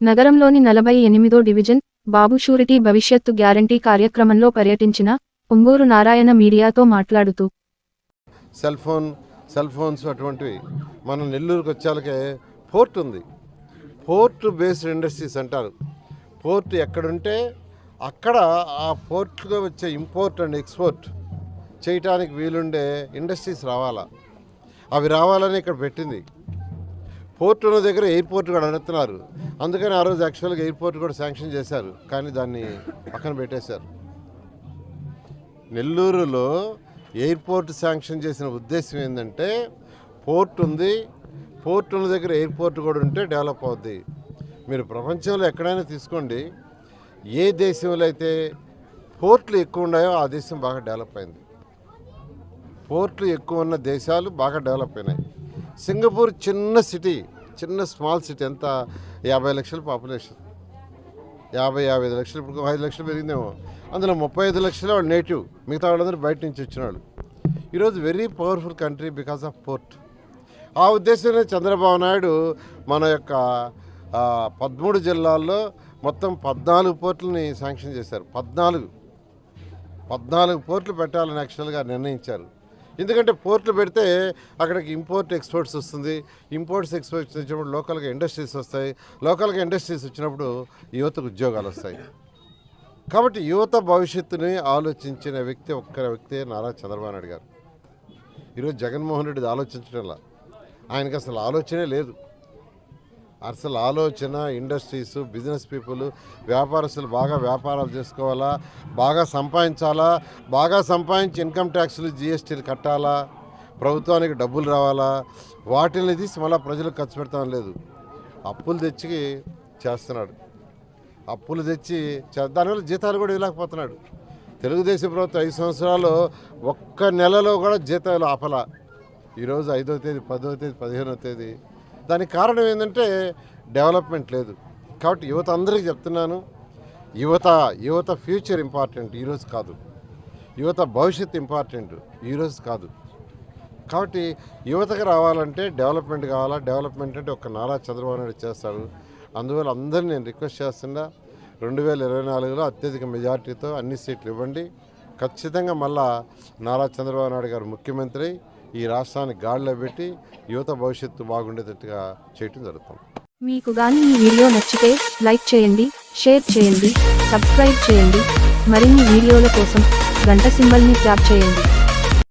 నగరంలోని నలభై ఎనిమిదో డివిజన్ బాబు షూరిటీ భవిష్యత్తు గ్యారంటీ కార్యక్రమంలో పర్యటించిన పొంగూరు నారాయణ మీడియాతో మాట్లాడుతూ సెల్ ఫోన్ సెల్ ఫోన్స్ అటువంటివి మన నెల్లూరుకి వచ్చాకే పోర్ట్ ఉంది. పోర్ట్ బేస్డ్ ఇండస్ట్రీస్ అంటారు. పోర్ట్ ఎక్కడుంటే అక్కడ ఆ పోర్ట్గా వచ్చే ఇంపోర్ట్ అండ్ ఎక్స్పోర్ట్ చేయటానికి వీలుండే ఇండస్ట్రీస్ రావాలా. అవి రావాలని ఇక్కడ పెట్టింది పోర్ట్ ఉన్న దగ్గర ఎయిర్పోర్ట్ కూడా అడుగుతున్నారు అందుకని ఆ రోజు యాక్చువల్గా ఎయిర్పోర్ట్ కూడా శాంక్షన్ చేశారు. కానీ దాన్ని పక్కన పెట్టేశారు. నెల్లూరులో ఎయిర్పోర్ట్ శాంక్షన్ చేసిన ఉద్దేశం ఏంటంటే పోర్ట్ ఉంది. పోర్ట్ ఉన్న దగ్గర ఎయిర్పోర్ట్ కూడా ఉంటే డెవలప్ అవుద్ది. మీరు ప్రపంచంలో ఎక్కడైనా తీసుకోండి. ఏ దేశంలో అయితే పోర్ట్లు ఎక్కువ ఉన్నాయో ఆ దేశం బాగా డెవలప్ అయింది. పోర్ట్లు ఎక్కువ ఉన్న దేశాలు బాగా డెవలప్ అయినాయి. సింగపూర్ చిన్న సిటీ చిన్న స్మాల్ సిటీ ఎంత? యాభై లక్షల పాపులేషన్. యాభై యాభై ఐదు లక్షలు ఇప్పుడు ఐదు లక్షలు పెరిగిందేమో. అందులో ముప్పై ఐదు లక్షలు వాళ్ళు నేటివ్. మిగతా వాళ్ళందరూ బయట నుంచి వచ్చిన వాళ్ళు. ఈరోజు very powerful country because of port. ఆ ఉద్దేశంలో చంద్రబాబు నాయుడు మన యొక్క పదమూడు జిల్లాల్లో మొత్తం పద్నాలుగు పోర్టులని శాంక్షన్ చేశారు. పద్నాలుగు. పద్నాలుగు పోర్ట్లు పెట్టాలని యాక్చువల్గా నిర్ణయించారు. ఎందుకంటే పోర్ట్లు పెడితే అక్కడికి ఇంపోర్ట్ ఎక్స్పోర్ట్స్ వస్తుంది. ఇంపోర్ట్స్ ఎక్స్పోర్ట్స్ వచ్చినప్పుడు లోకల్గా ఇండస్ట్రీస్ వస్తాయి. లోకల్గా ఇండస్ట్రీస్ వచ్చినప్పుడు యువతకు ఉద్యోగాలు వస్తాయి. కాబట్టి యువత భవిష్యత్తుని ఆలోచించిన వ్యక్తి ఒక్క వ్యక్తి నారా చంద్రబాబు నాయుడు గారు. ఈరోజు జగన్మోహన్ రెడ్డి ఆలోచించడంలా. ఆయనకి అసలు ఆలోచనే లేదు. అసలు ఆలోచన ఇండస్ట్రీస్ బిజినెస్ పీపుల్ వ్యాపారస్తులు బాగా వ్యాపారాలు చేసుకోవాలా? బాగా సంపాదించాలా? బాగా సంపాదించి ఇన్కమ్ ట్యాక్స్లు జిఎస్టీలు కట్టాలా? ప్రభుత్వానికి డబ్బులు రావాలా? వాటిని తీసి మళ్ళీ ప్రజలకు ఖర్చు పెడతాం లేదు. అప్పులు తెచ్చి చేస్తున్నాడు. అప్పులు తెచ్చి దానివల్ల జీతాలు కూడా ఇవ్వలేకపోతున్నాడు. తెలుగుదేశం ప్రభుత్వం ఐదు సంవత్సరాలు ఒక్క నెలలో కూడా జీతాలు ఆపలా. ఈరోజు ఐదో తేదీ పదో తేదీ పదిహేనో తేదీ దానికి కారణం ఏంటంటే డెవలప్మెంట్ లేదు. కాబట్టి యువత అందరికీ చెప్తున్నాను యువత యువత ఫ్యూచర్ ఇంపార్టెంట్ ఈరోజు కాదు. యువత భవిష్యత్ ఇంపార్టెంట్ ఈరోజు కాదు. కాబట్టి యువతకు రావాలంటే డెవలప్మెంట్ కావాలా? డెవలప్మెంట్ అంటే ఒక నారా చంద్రబాబు నాయుడు చేస్తాడు. అందువల్ల అందరినీ నేను రిక్వెస్ట్ చేస్తున్నా రెండు వేల ఇరవై నాలుగులో అత్యధిక మెజార్టీతో అన్ని సీట్లు ఇవ్వండి. ఖచ్చితంగా మళ్ళా నారా చంద్రబాబు నాయుడు గారు ముఖ్యమంత్రి. ఈ రాష్ట్రాన్ని గాడిలో పెట్టి యువత భవిష్యత్తు బాగుండేటట్టుగా చేయటం జరుగుతుంది. మీకు గాని ఈ వీడియో నచ్చితే లైక్ చేయండి షేర్ చేయండి సబ్స్క్రైబ్ చేయండి. మరిన్ని వీడియోల కోసం గంట సింబల్ని ట్యాప్ చేయండి.